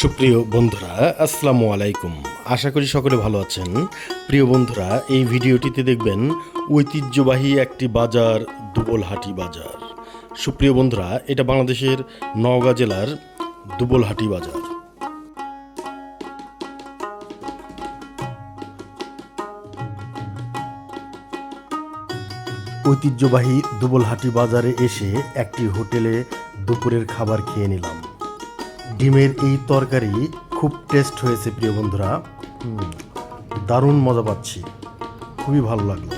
সুপ্রিয় বন্ধুরা, আসসালামু আলাইকুম। আশা করি সকলে ভালো আছেন। প্রিয় বন্ধুরা, এই ভিডিওটিতে দেখবেন ঐতিহ্যবাহী একটি বাজার, দুবলহাটি বাজার। সুপ্রিয় বন্ধুরা, এটা বাংলাদেশের নওগাঁ জেলার দুবলহাটি বাজার। ঐতিহ্যবাহী দুবলহাটি বাজারে এসে একটি হোটেলে দুপুরের খাবার খেয়ে নিলাম। ডিমের এই তরকারি খুব টেস্ট হয়েছে প্রিয় বন্ধুরা। দারুণ মজা পাচ্ছি। খুবই ভালো লাগল।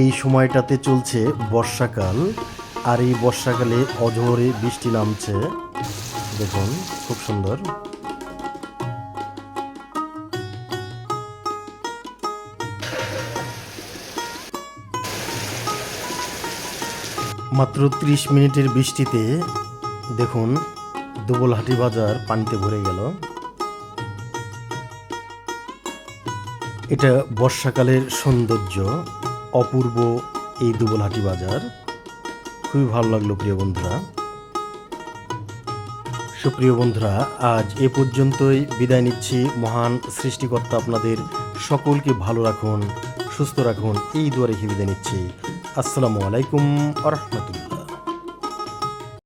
এই সময়টাতে চলছে বর্ষাকাল, আর এই বর্ষাকালে অঝরে বৃষ্টি নামছে। দেখুন, খুব সুন্দর। মাত্র ত্রিশ মিনিটের বৃষ্টিতে দেখুন, দুবলহাটি বাজার পানিতে ভরে গেল। এটা বর্ষাকালের সৌন্দর্য, অপূর্ব এই দুবলহাটি বাজার। খুবই ভালো লাগল প্রিয় বন্ধুরা। সুপ্রিয় বন্ধুরা, আজ এ পর্যন্তই বিদায় নিচ্ছি। মহান সৃষ্টিকর্তা আপনাদের সকলকে ভালো রাখুন, সুস্থ রাখুন। এই দুয়ারে বিদায় নিচ্ছি। আসসালামু আলাইকুম আ